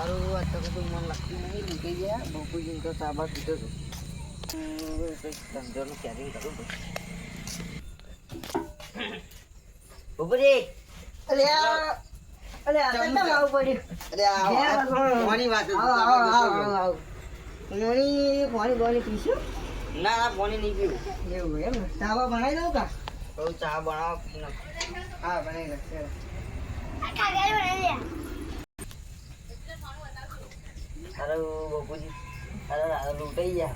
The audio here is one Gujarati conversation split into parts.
સારું આ તો કશું મન લાગતું નહીં. નીકળી ગયા બપોરજી તો સાબા પીધો હતો ધંધોનું અરે અરે આ ચમ કેમ આવું પડ્યું? અરે. વાત આવો પાણી પાણી પીશું? ના ના પાણી નહીં પીવું. એવું એમ? તાવા બનાવી દઉં કા? બહુ ચા બનાવો પી નાખો. હા બનાવી દઉં ચાલો. સારું બપોરજી લૂંટાઈ ગયા.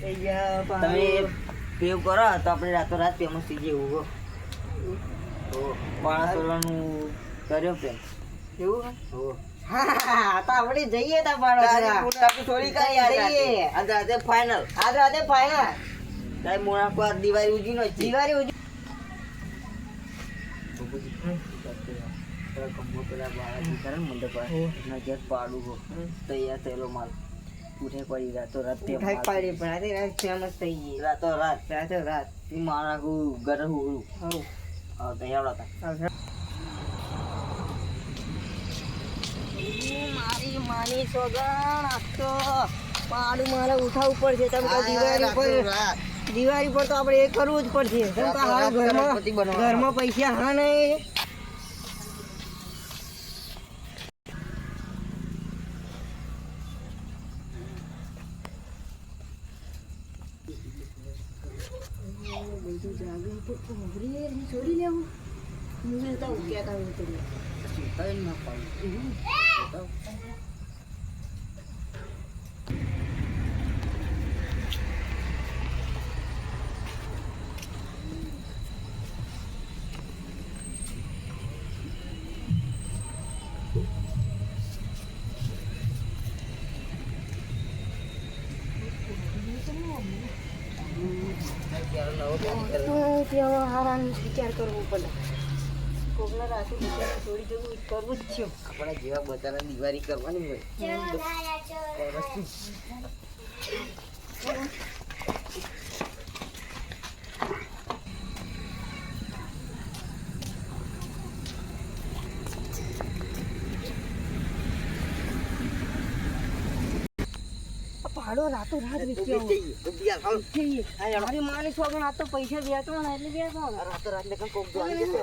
થઈ ગયા તમે પેવ કરો તો આપણે રાતો રાત ફેમસ થઈ જઈએ એવું હો પાણા કર્યો પેન એવું હો? આપણે જઈએ તા પાડો આપણે થોડી કરી યાર જઈએ. આજે રાતે ફાઇનલ આજ રાતે ફાઈનલ તારે મોણાકો આ દિવાળી ઉજી નો દિવાળી ઉજ- તૈયાર થયેલો માલ. ઉઠે પડી રાતો રાત તે. પાડી પણ આજે રાત ફેમસ થઈ ગઈ. રાતો રાત. રાતે રાત. ઈ માણસ ગરમ ઉડું હવ. હા તૈયાર હતા. મારી માની સોગણ પાડું મારે ઉઠાવવું પડશે તમે દિવાળી પર દિવાળી પર તો આપણે એ કરવું જ પડશે. ઘરમાં કે પૈસા નહીં. ગણપતિ બનાવવા. ઘરમાં પૈસા હા નહીં છોડી લેવું હું તો ઉકેતા ઉતરી સુતાય ના પાડું. કર્યો. ત્યાં વિચાર કરવો પડે કોકને રાખ્યું બિચારા છોડી જવું કરવું જ છે આપણા જેવા બધાને દિવાળી કરવાની હોય પાડો રાતો રાત હાલ. મારી માની છોકરા આ તો પૈસા વેચવાના એટલે વેચવાના રાતો રાતને કંઈક કોક જોવાની જશે.